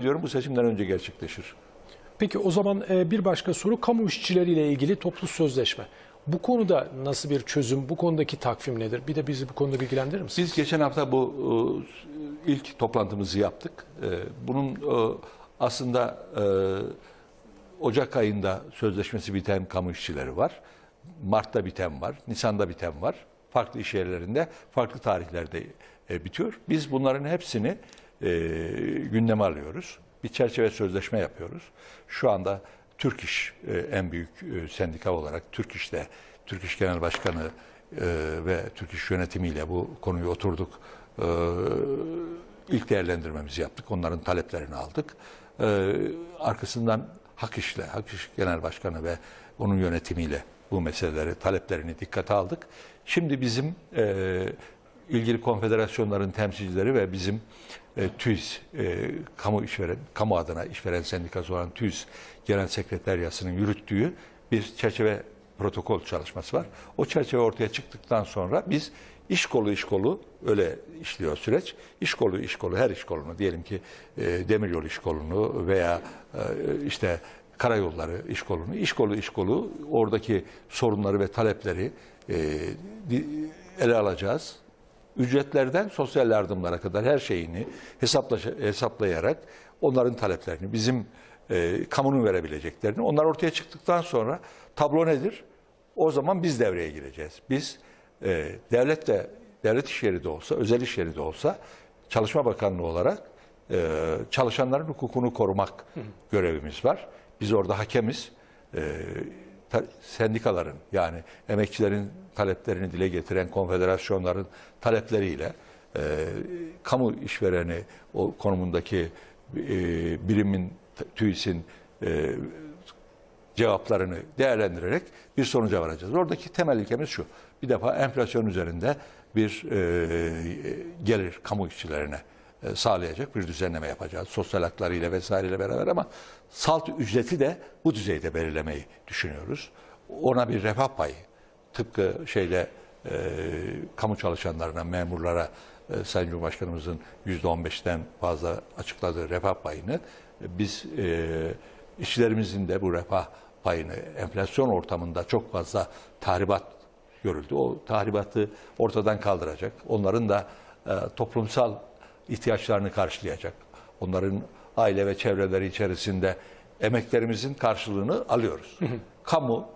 ediyorum bu seçimden önce gerçekleşir. Peki o zaman e, bir başka soru kamu işçileriyle ilgili toplu sözleşme. Bu konuda nasıl bir çözüm, bu konudaki takvim nedir? Bir de bizi bu konuda bilgilendirir misiniz? Biz geçen hafta bu e, ilk toplantımızı yaptık. E, Bunun aslında Ocak ayında sözleşmesi biten kamu işçileri var. Mart'ta biten var, Nisan'da biten var. Farklı iş yerlerinde, farklı tarihlerde bitiyor. Biz bunların hepsini e, gündeme alıyoruz. Bir çerçeve sözleşme yapıyoruz. Şu anda Türk İş e, en büyük e, sendika olarak Türk İş'te, Türk İş Genel Başkanı e, ve Türk İş yönetimiyle bu konuyu oturduk. E, ilk değerlendirmemizi yaptık. Onların taleplerini aldık. E, arkasından Hak İş'le, Hak İş Genel Başkanı ve onun yönetimiyle bu meseleleri, taleplerini dikkate aldık. Şimdi bizim e, ilgili konfederasyonların temsilcileri ve bizim e, TÜİS, e, kamu işveren, kamu adına işveren sendikası olan TÜİS Genel Sekreteryası'nın yürüttüğü bir çerçeve protokol çalışması var. O çerçeve ortaya çıktıktan sonra biz iş kolu iş kolu öyle işliyor süreç. İş kolu iş kolu her iş kolunu diyelim ki e, demiryolu iş kolunu veya e, işte karayolları iş kolunu, iş kolu iş kolu oradaki sorunları ve talepleri e, ele alacağız. Ücretlerden sosyal yardımlara kadar her şeyini hesaplayarak onların taleplerini, bizim e, kamunun verebileceklerini onlar ortaya çıktıktan sonra tablo nedir? O zaman biz devreye gireceğiz. Biz e, devlet de devlet iş yeri de olsa, özel iş yeri de olsa Çalışma Bakanlığı olarak e, çalışanların hukukunu korumak görevimiz var. Biz orada hakemiz. E, sendikaların yani emekçilerin taleplerini dile getiren konfederasyonların talepleriyle e, kamu işvereni o konumundaki e, birimin, TÜİS'in e, cevaplarını değerlendirerek bir sonuca varacağız. Oradaki temel ilkemiz şu. Bir defa enflasyon üzerinde bir e, gelir kamu işçilerine sağlayacak bir düzenleme yapacağız. Sosyal haklarıyla vesaireyle beraber ama salt ücreti de bu düzeyde belirlemeyi düşünüyoruz. Ona bir refah payı tıpkı şeyde e, kamu çalışanlarına, memurlara e, Sayın Cumhurbaşkanımızın %15'ten fazla açıkladığı refah payını e, biz e, işçilerimizin de bu refah payını enflasyon ortamında çok fazla tahribat görüldü. O tahribatı ortadan kaldıracak. Onların da e, toplumsal ihtiyaçlarını karşılayacak. Onların aile ve çevreleri içerisinde emeklerimizin karşılığını alıyoruz. Kamu,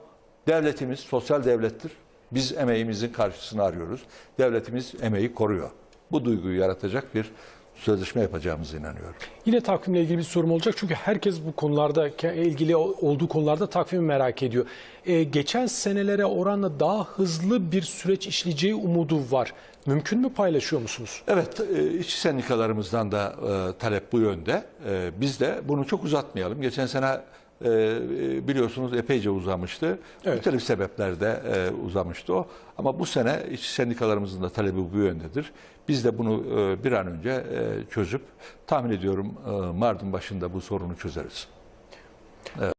devletimiz sosyal devlettir. Biz emeğimizin karşısını arıyoruz. Devletimiz emeği koruyor. Bu duyguyu yaratacak bir sözleşme yapacağımıza inanıyorum. Yine takvimle ilgili bir sorum olacak çünkü herkes bu konularda ilgili ol- olduğu konularda takvimi merak ediyor. Ee, geçen senelere oranla daha hızlı bir süreç işleyeceği umudu var. Mümkün mü paylaşıyor musunuz? Evet, e, işçi sendikalarımızdan da e, talep bu yönde. E, Biz de bunu çok uzatmayalım. Geçen sene e, e, biliyorsunuz epeyce uzamıştı. Evet. Muhtelif sebeplerle e, uzamıştı o. Ama bu sene işçi sendikalarımızın da talebi bu yöndedir. Biz de bunu e, bir an önce e, çözüp tahmin ediyorum e, Mardin başında bu sorunu çözeriz.